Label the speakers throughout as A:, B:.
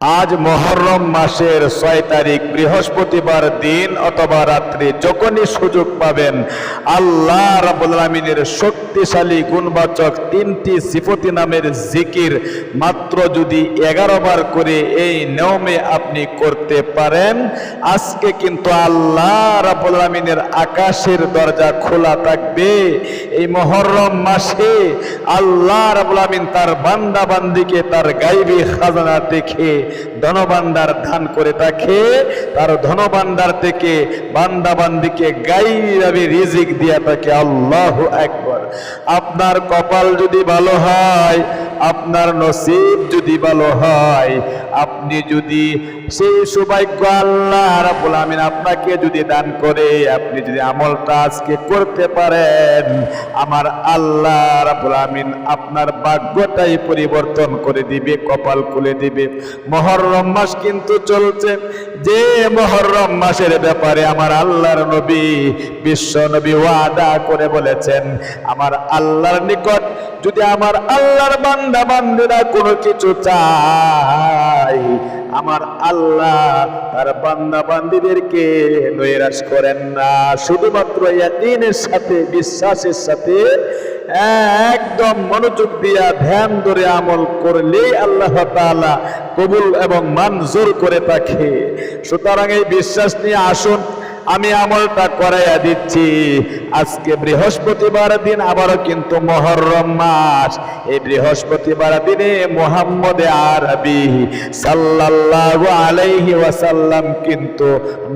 A: আজ মহরম মাসের ছয় তারিখ, বৃহস্পতিবার দিন অথবা রাত্রি, যখনই সুযোগ পাবেন, আল্লাহ রাবুল শক্তিশালী গুণবাচক তিনটি সিফতি নামের জিকির মাত্র যদি এগারো বার করে এই নিয়মে আপনি করতে পারেন। আজকে কিন্তু আল্লাহ রাবুল আকাশের দরজা খোলা থাকবে। এই মহরম মাসে আল্লাহ রাবুল আলমিন তার বান্দা বান্দিকে তার গাইবী খাজানা দেখে ধনভাণ্ডার ধান করে থাকে তার ধনবান্দার থেকে বান্দাবান্দিকে গাইভাবে রিজিক দিয়া থাকে। আল্লাহ একবার আপনার কপাল যদি ভালো হয় আপনার নসিব যদি ভালো হয়, আপনি যদি সেই সৌভাগ্য আল্লাহ রাব্বুল আমিন আপনাকে যদি দান করে, আপনি যদি আমলটা আজকে করতে পারেন, আমার আল্লাহ রাব্বুল আমিন আপনার ভাগ্যটাই পরিবর্তন করে দিবে, কপাল খুলে দিবে। মহরম মাস কিন্তু চলছে। যে মহরম মাসের ব্যাপারে আমার আল্লাহর নবী, বিশ্ব নবী ওয়াদা করে বলেছেন, আমার আল্লাহর নিকট যদি আমার আল্লাহর বান্দা বান্দিরা কোনো কিছু চায়। আমার আল্লাহ তার বান্দা বান্দিদেরকে নৈরাশ করেন না। শুধুমাত্র দিনের সাথে, বিশ্বাসের সাথে একদম মনোযোগ দিয়া ধ্যান ধরে আমল করলেই আল্লাহ তাআলা কবুল এবং মঞ্জুর করে থাকে। সুতরাং এই বিশ্বাস নিয়ে আসুন। আমি আমলটা করাইয়া দিচ্ছি। আজকে বৃহস্পতিবার দিন, আবারও কিন্তু মহরম মাস। এই বৃহস্পতিবার দিনে মোহাম্মদ আরবি সাল্লাল্লাহু আলাইহি ওয়াসাল্লাম কিন্তু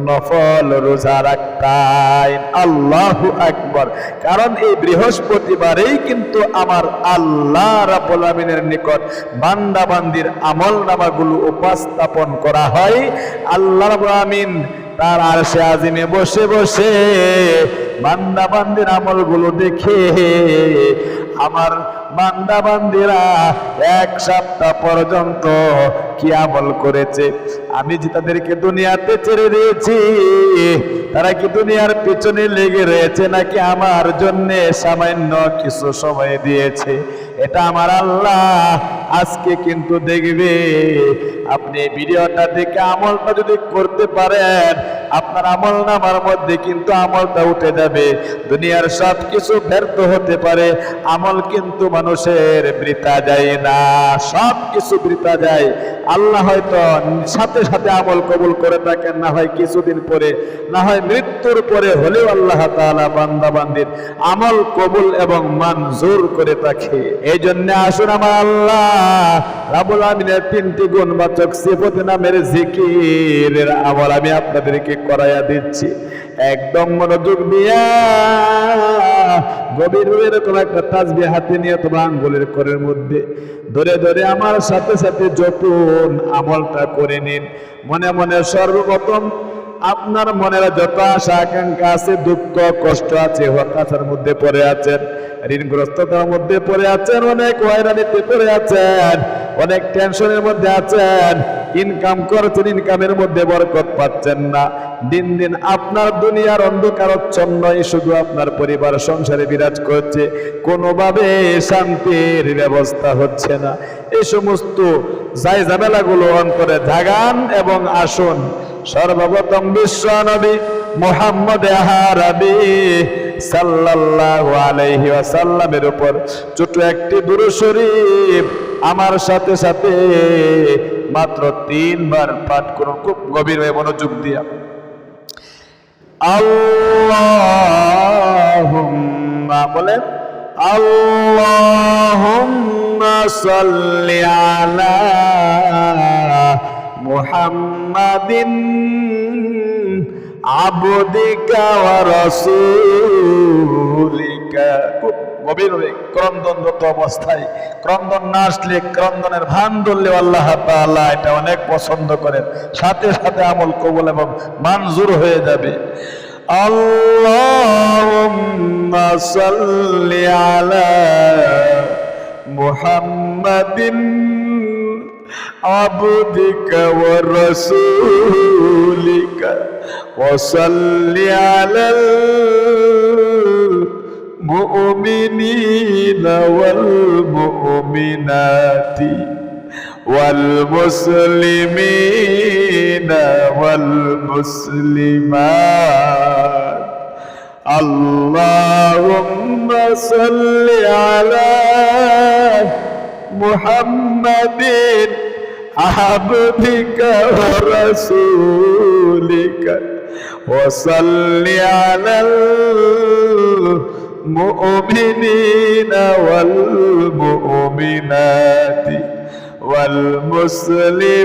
A: নফল রোজা রাখতেন আল্লাহু আকবার। কারণ এই বৃহস্পতিবারেই কিন্তু আমার আল্লাহ রাব্বুল আমিনের নিকট বান্দাবান্দির আমল নামাগুলো উপস্থাপন করা হয়। আল্লাহ রাব্বুল আমিন তার আর সে আজিমে বসে বসে বান্দা বান্দির আমলগুলো দেখে আমার বান্দা বান্দিরা এক সপ্তাহ পর্যন্ত কি আমল করেছে? আমি যে তাদেরকে দুনিয়াতে ছেড়ে দিয়েছি, তারা কি দুনিয়ার পিছনে লেগে রয়েছে নাকি আমার জন্য সামান্য কিছু সময় দিয়েছে? এটা আমার আল্লাহ আজকে কিন্তু দেখবে। আপনি ভিডিওটা দেখে আমলটা যদি করতে পারেন আপনার আমল নামার মধ্যে কিন্তু আমলটা উঠে যাবে। দুনিয়ার সব কিছু ব্যর্থ হতে পারে। আমল কিন্তু মানুষের বৃথা যায় না। সব কিছু বৃথা যায়। আল্লাহ হয়তো সাথে সাথে আমল কবুল করে থাকেন। না হয় কিছুদিন পরে, না হয় মৃত্যুর পরে হলেও আল্লাহ তাআলা বান্দা বান্দির আমল কবুল এবং মঞ্জুর করে থাকে। এই জন্য আসুন আমার আল্লাহ রাবুল আমিনের তিনটি গুণবাচক সিফত নামের জিকিরের আমল আমি আপনাদেরকে করাইয়া দিচ্ছি। একদম মনোযোগ দিয়া গভীর এরকম একটা তাজবি হাতে নিয়ে তোমার আঙ্গুলের করের মধ্যে ধরে ধরে আমার সাথে সাথে যতন আমলটা করে নিন। মনে মনে সর্বপ্রথম আপনার মনের যত আশা আকাঙ্ক্ষা আছে, দুঃখ, কষ্ট আছে, হতাশার মধ্যে পড়ে আছেন, ঋণগ্রস্ততার মধ্যে পড়ে আছেন, অনেক হয়রানিতে পড়ে আছেন, অনেক টেনশনের মধ্যে আছেন ইনকাম করছেন ইনকামের মধ্যে বরকত পাচ্ছেন না। দিন দিন আপনার দুনিয়ার অন্ধকারচ্ছন্নই শুধু আপনার পরিবার, সংসারে বিরাজ করছে, কোনোভাবে শান্তির ব্যবস্থা হচ্ছে না। এই সমস্ত যাই ঝামেলাগুলো অন্তরে জাগান এবং আসুন। সর্বপ্রথম বিশ্ব নবী মোহাম্মদ আহারাবি সাল্লাল্লাহু আলাইহি ওয়াসাল্লামের উপর ছোট একটি দুরূদ শরীফ আমার সাথে সাথে মাত্র তিনবার পাঠ করুন, খুব গভীর হয়ে মনোযোগ দিয়া। আল্লাহুম্মা বলে, আল্লাহুম্মা সাল্লি আলা মুহাম্মাদিন, আবদিকা ওয়া রাসূলিকা। গভীরভাবে ক্রন্দনরত অবস্থায়, ক্রন্দন না আসলে ক্রন্দনের ভান ধরলে আল্লাহ তাআলা এটা অনেক পছন্দ করেন। সাথে সাথে আমল কবুল এবং মানজুর হয়ে যাবে। আল্লাহুম্মা সাল্লি আলা মুহাম্মাদিন عبدك ورسولك وصل على المؤمنين والمؤمنات والمسلمين والمسلمات اللهم صل على محمد عبدك ورسولك وصل على المؤمنين والمؤمنات والمسلمين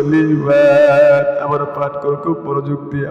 A: والمسلمات আমার পাঠ করো খুব মনোযোগ দিয়া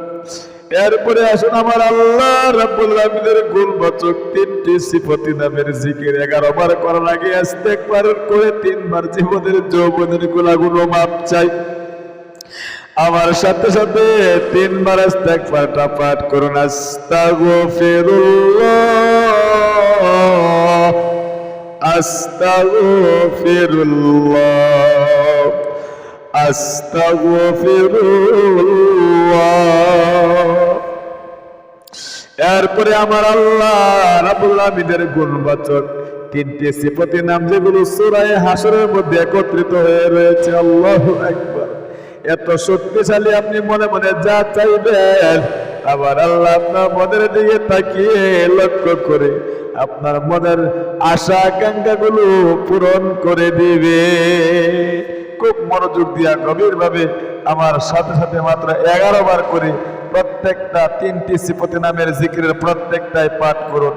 A: এরপরে আসুন আমার আল্লাহ রাব্বুল আলামিনের গুণবাচক তিনটি সিফতি নামের জিকির। 11 বার করার আগে ইস্তেগফার করে তিনবার জীবনের যৌবনের গুনাহগুলো মাপ চাই। আমার সাথে সাথে তিনবার ইস্তেগফারটা পাঠ করুন। আস্তাগফিরুল্লাহ। আস্তাগফিরুল্লাহ। আস্তাগফিরুল্লাহ। এরপরে আমার আল্লাহ রাবুল গুণবাচক তিনটি সিফতি নাম যেগুলো সুরায় হাসরের মধ্যে একত্রিত হয়ে রয়েছে। আল্লাহ একবার এত শক্তিশালী আপনি মনে মনে যা চাইবেন আবার আল্লাহ আপনার মনের দিকে তাকিয়ে লক্ষ্য করে আপনার মনের আশা আকাঙ্ক্ষা গুলো পূরণ করে দিবে। খুব মনোযোগ দিয়া গভীর ভাবে আমার সাথে সাথে মাত্র এগারো বার করে প্রত্যেকটা তিনটি সিপতি নামের জিকিরের প্রত্যেকটাই পাঠ করুন।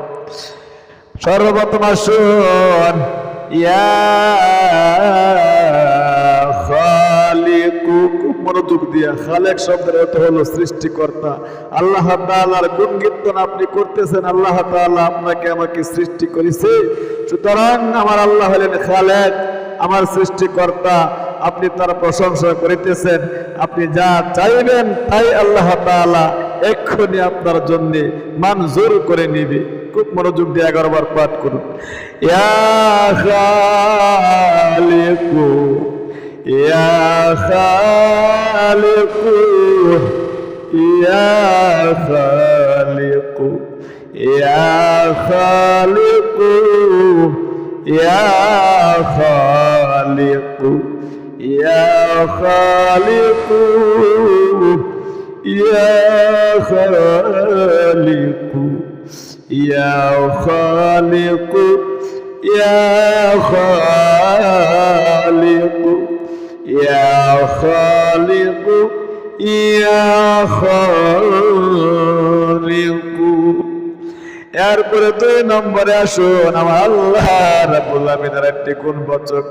A: সর্বপ্রথম আসুন খালেক শব্দের সৃষ্টিকর্তা। আল্লাহ কীর্তন আপনি করতেছেন, আল্লাহ আপনাকে আমাকে সৃষ্টি করেছে। সুতরাং আমার আল্লাহ আমার সৃষ্টিকর্তা। আপনি তার প্রশংসা করিতেছেন, আপনি যা চাইবেন তাই আল্লাহ তাআলা এক্ষুনি আপনার জন্য মঞ্জুর করে নিবে। খুব মনোযোগ দিয়ে এগারো বার পাঠ করুন। ইয়া খালিকু ইয়া খালিকু। يا خالق يا خالق يا خالق يا خالق يا خالق يا خالق এরপরে দুই নম্বরে আসুন, আমার আল্লাহ আমিনের একটি গুণ বচক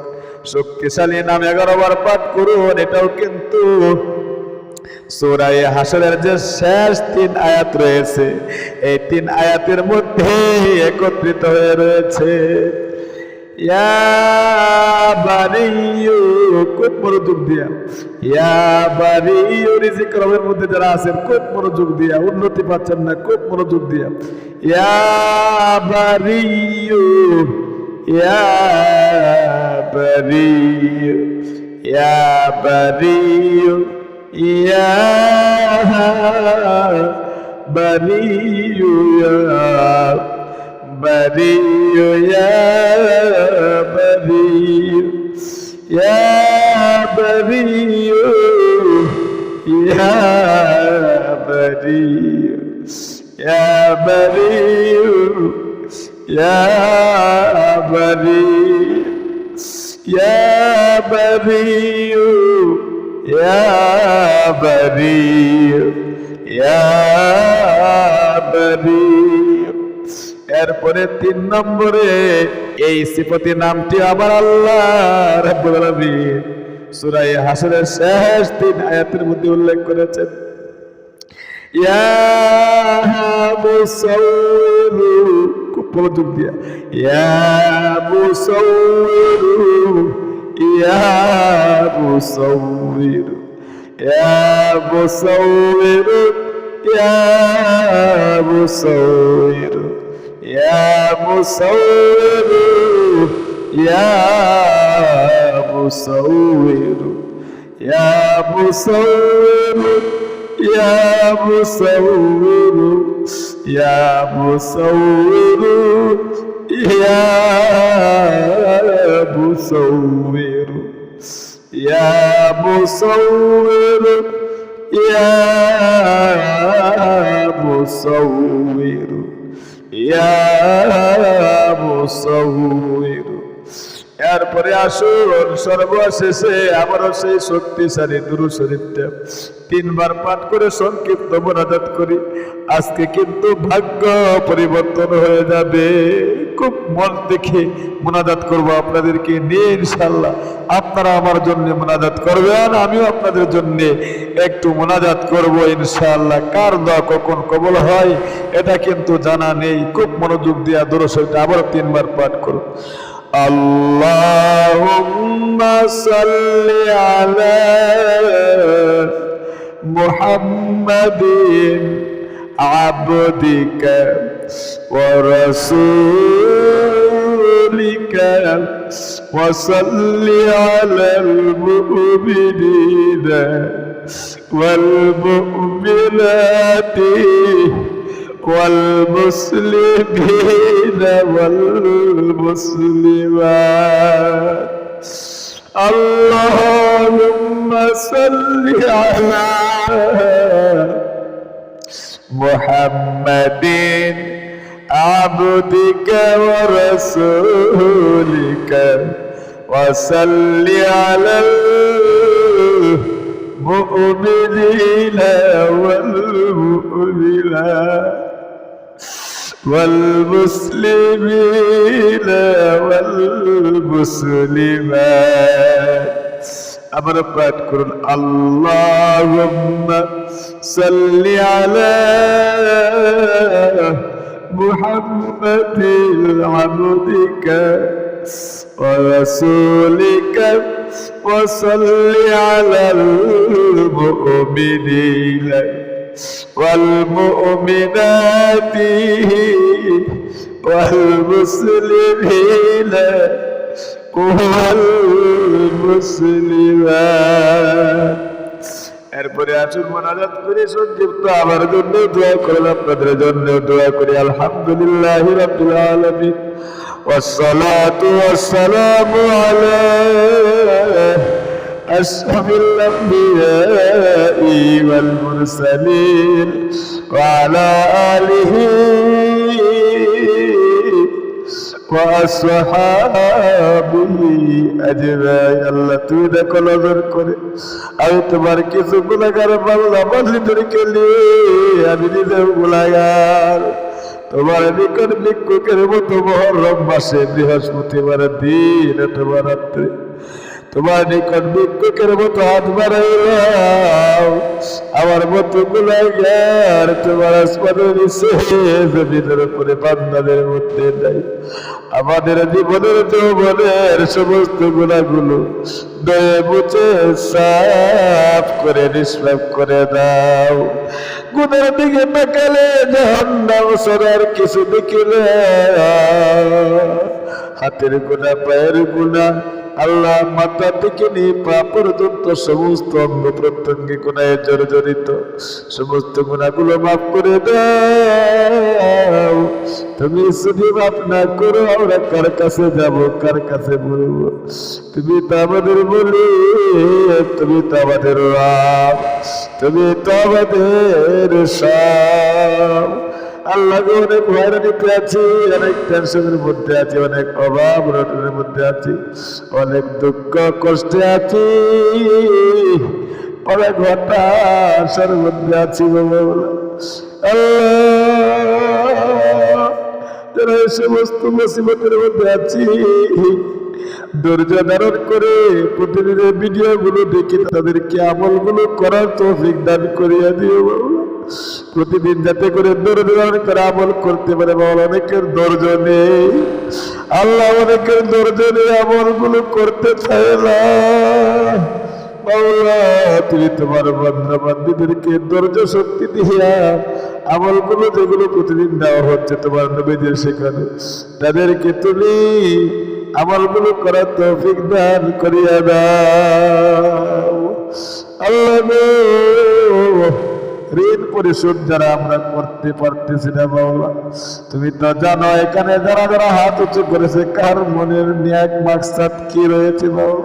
A: শক্তিশালী নাম এগারো বার পাঠ করুন, এটাও কিন্তু সুরাই হাসরের যে শেষ তিন আয়াত রয়েছে, এই তিন আয়াতের মধ্যে একত্রিত হয়ে রয়েছে। খুব মনোযোগ দিয়া। ইয়া বাড়ি রিজিক মধ্যে যারা আছেন খুব মনোযোগ দিয়া, উন্নতি পাচ্ছেন না খুব মনোযোগ দিয়া। ইয়া বাড়ি ইয়া বাড়ি ইয়া বাড়ি ইয়া বাড়ি ইয়া بري يا بري يا بري يا بري يا بري يا بري يا بري يا بريء এরপরে তিন নম্বরে এই সিফতি নামটি আবার আল্লাহ রাব্বুল হাসরের শেষ তিন আয়াতের মধ্যে উল্লেখ করেছেন। ইয়া ইয়া ইয়া মুসাউরু ইয়া মুসাউরু ইয়া মুসাউরু ইয়া মুসাউরু ইয়া মুসাউরু ইয়া মুসাউরু ইয়া মুসাউরু ইয়া মুসাউরু يا مصور এরপরে আসুন, সর্বশেষে আবারও সেই শক্তিশালী দুরু শরীফটা তিনবার পাঠ করে সংক্ষিপ্ত মোনাজাত করি। আজকে কিন্তু ভাগ্য পরিবর্তন হয়ে যাবে। খুব মন দেখে মোনাজাত করব আপনাদেরকে নিয়ে ইনশাল্লাহ আপনারা আমার জন্য মোনাজাত করবেন, আমিও আপনাদের জন্য একটু মোনাজাত করব ইনশাল্লাহ কার দোয়া কখন কবল হয়, এটা কিন্তু জানা নেই। খুব মনোযোগ দিয়া দুরুশরীফটা আবার তিনবার পাঠ করুন। اللهم صل على محمد عبدك ورسولك وصل على المؤمنين والمؤمنات والمسلمين والمسلمات. اللهم صل على محمد عبدك ورسولك وصل على المؤمنين والمؤمنات. والمسلمين والمسلمات. أمر بات كرن. اللهم صل على محمد عبدك ورسولك وصل على المؤمنين. والمؤمنات والمسلمين والمسلمات এরপরে আসুন মোনাজাত করে সংক্ষিপ্ত আমার জন্য দোয়া করেন আপনাদের জন্য দোয়া করি আলহামদুলিল্লাহ রাব্বিল আলামিন والصلاة والسلام على أشرف الأنبياء والمرسلين وعلى آله وأصحابه أجمعين আল্লাহ তুই দেখো নজর করে আমি তোমার কিছু গুণাগার বাংলা বন্ধুদেরকে নিয়ে আমি নিজেও গুণাগার তোমার নিকট ভিক্ষুকের মতো মহরম মাসে বৃহস্পতিবার দিন অথবা রাত্রে তোমার নিকট ভিক্ষুকের মতো হাত বাড়াইলাম। আমার মতো গুলাগার তোমার আসমানের নিচে জমিনের উপরে বান্দাদের মধ্যে নাই। আমাদের জীবনের যৌবনের সমস্ত গুণাগুলো দয়ে মুছে সাফ করে, নিষ্পাপ করে দাও। গুণের দিকে তাকালে জাহান্নাম সরার কিছু দেখিলে হাতের গুণা, পায়ের গুণা আল্লাহ মাথা থেকে নিয়ে পা পর্যন্ত সমস্ত অঙ্গ প্রত্যঙ্গে গুণায় জর্জরিত, সমস্ত গুণাগুলো মাফ করে দাও। তুমি শুধু মাফ না করো, আমরা কার কাছে যাব, কার কাছে বলব? তুমি তো আমাদের বলি, তুমি তো আমাদের রাম তুমি তো আমাদের সব। আল্লাহ অনেক হয়রানিতে আছি, অনেক টেনশনের মধ্যে আছি, অনেক অভাব রটনের মধ্যে আছি, অনেক দুঃখ, কষ্টে আছি অনেক হতাশার মধ্যে আছি বাবা। আল্লাহ এই সমস্ত মুসিবতের মধ্যে আছি, ধৈর্য ধারণ করে প্রতিদিনের ভিডিও গুলো দেখি তাদেরকে আমলগুলো করার তৌফিক দান করিয়া দিও বাবা প্রতিদিন যাতে করে ধৈর্য করে আমল করতে পারে বল অনেকের ধৈর্য নেই। আল্লাহ অনেকের ধৈর্য নেই, আমলগুলো করতে চায় না। মাওলা, তুমি তোমার বান্ধা বান্ধবীদেরকে ধৈর্য শক্তি দিয়া আমলগুলো যেগুলো প্রতিদিন দেওয়া হচ্ছে তোমার নবীদের সেখানে, তাদেরকে তুমি আমলগুলো করার তৌফিক দান করিয়া দাও। আল্লাহ ঋণ পরিশোধ যারা আমরা করতে পারতেছি না বাবা তুমি তো জানো, এখানে যারা যারা হাত উঁচু করেছে, কার মনের ন্যাক মাকসাদ কি রয়েছে বাবা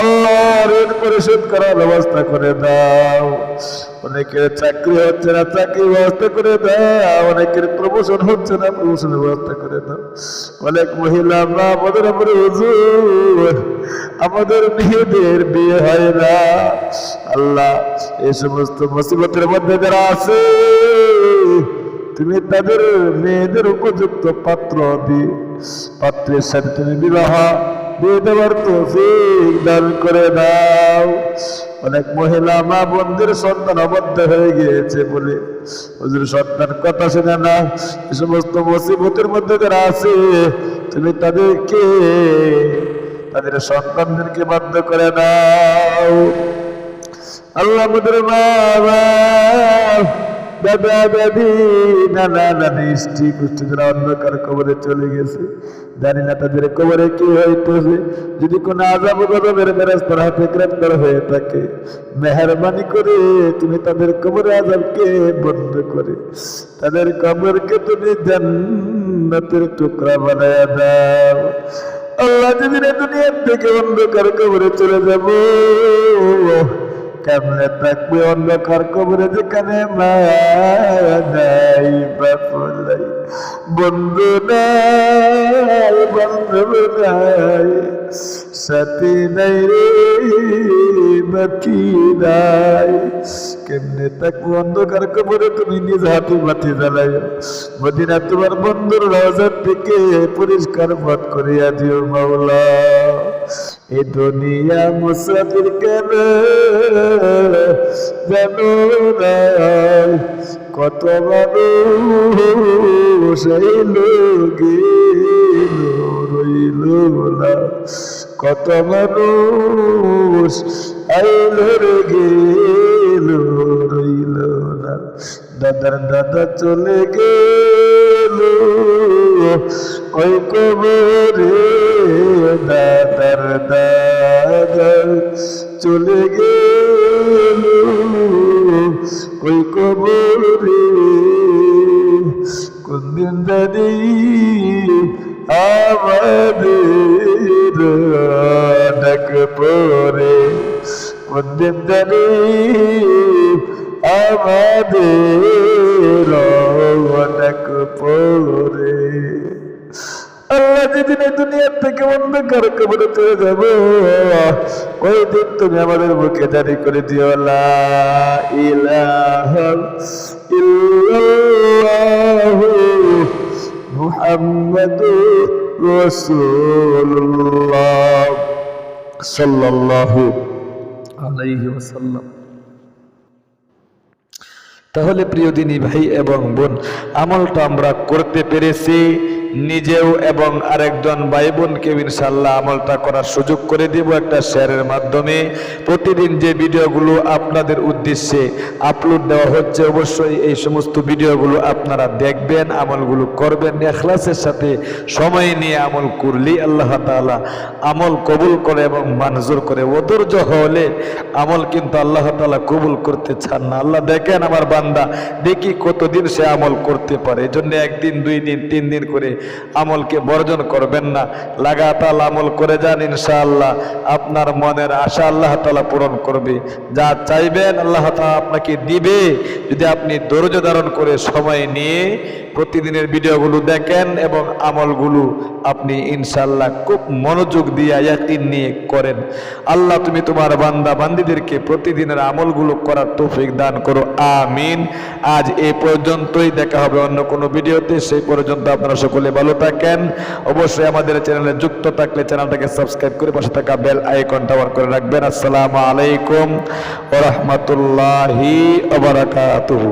A: আল্লাহ, ঋণ পরিশোধ করার ব্যবস্থা করে দাও। অনেকের চাকরি হচ্ছে না চাকরি ব্যবস্থা করে দাও। অনেকের প্রমোশন হচ্ছে না প্রমোশনের ব্যবস্থা করে দাও। অনেক মহিলা মা, আমাদের উপরে হুজুর, আমাদের মেয়েদের বিয়ে হয় না। আল্লাহ, এই সমস্ত মুসিবতের মধ্যে যারা আছে, তুমি তাদের মেয়েদের উপযুক্ত পাত্র দিয়ে, পাত্রের সাথে তুমি বিবাহ দিয়ে দেওয়ার তৌফিক দান করে দাও। অনেক মহিলা মা বন্ধুর সন্তান অবদ্ধ হয়ে গিয়েছে বলে হুজুর সন্তান কথা শুনে না, এ সমস্ত মুসিবতের মধ্যে যারা আছে, তুমি তাদেরকে, তাদের সন্তানদেরকে বাধ্য করে দাও। আল্লাহ আমাদের বাবা দাদা দাদি নানা নানি স্ত্রী কুষ্টি যারা অন্ধকার কবরে চলে গেছে, জানি না তাদের কবরে কি হইতেছে। যদি কোনো আজাব গজবের বেরাস্তার হাতে গ্রেপ্তার হয়ে থাকে, মেহরবানি করে তুমি তাদের কবরে আজাবকে বন্ধ করে, তাদের কবরকে তুমি জান্নাতের টুকরা বানায় দাও। আল্লাহ যেদিন দুনিয়ার থেকে অন্ধকার কবরে চলে যাব কেমনে থাকবে অন্ধকার কবরে যেখানে নাই বাপন নাই বন্ধু নাই বন্ধু নাই। সাথী নাই রে বাকি নাই কেমনে থাকব অন্ধকার কবরে তুমি নিজ হাতে বাতি জ্বালাই মদিনা তোমার বন্ধুর রওজার থেকে পরিষ্কার পথ করিয়া দিও মাওলা এ দুনিয়া মুসাফির কেন জানো না কত মানুষ রইল না। কত মানুষ আইল রে গেল রইল না। দাদার দাদা চলে গেল ওই কবরে? দাদার দাদা চলে গেল। কবরে কোনদিন জানি আমাদের ডাক পরে কোনদিন জানি অন্ধকার কবরে তুমি আমাদের মুখে জারি করে দিও? লা ইলাহা ইল্লাল্লাহু সাল্লাল্লাহু আলাইহি ওয়াসাল্লাম। তাহলে প্রিয় দিনী ভাই এবং বোন, আমলটা আমরা করতে পেরেছি। নিজেও এবং আরেকজন ভাই বোনকে ইনশাল্লাহ আমলটা করার সুযোগ করে দিব একটা শেয়ারের মাধ্যমে। প্রতিদিন যে ভিডিওগুলো আপনাদের উদ্দেশ্যে আপলোড দেওয়া হচ্ছে, অবশ্যই এই সমস্ত ভিডিওগুলো আপনারা দেখবেন, আমলগুলো করবেন। এখলাসের সাথে সময় নিয়ে আমল করলেই আল্লাহ তাআলা আমল কবুল করে এবং মানজুর করে। অধৈর্য হলে আমল কিন্তু আল্লাহ তাআলা কবুল করতে চান না। আল্লাহ দেখেন আমার বান্দা, দেখি কতদিন সে আমল করতে পারে। এই জন্য একদিন, দুই দিন, তিন দিন করে আমলকে বর্জন করবেন না। লাগাতার আমল করে যান ইনশাআল্লাহ। আপনার মনের আশা আল্লাহ তাআলা পূরণ করবে। যা চাইবেন আল্লাহ তাআলা আপনাকে দিবে। যদি আপনি ধৈর্য ধারণ করে সময় নিয়ে প্রতিদিনের ভিডিওগুলো দেখেন এবং আমলগুলো আপনি ইনশাল্লাহ খুব মনোযোগ দিয়ে, ইয়াকিন নিয়ে করেন। আল্লাহ তুমি তোমার বান্দা বান্দিদেরকে প্রতিদিনের আমলগুলো করার তৌফিক দান করো। আমিন। আজ এ পর্যন্তই। দেখা হবে অন্য কোনো ভিডিওতে। সেই পর্যন্ত আপনারা সকলে সকলে ভালো থাকেন। অবশ্যই আমাদের চ্যানেলে যুক্ত থাকলে চ্যানেলটাকে সাবস্ক্রাইব করে পাশে থাকা বেল আইকনটা অন করে রাখবেন। আসসালামু আলাইকুম ওয়া রাহমাতুল্লাহি ওয়া বারাকাতুহু।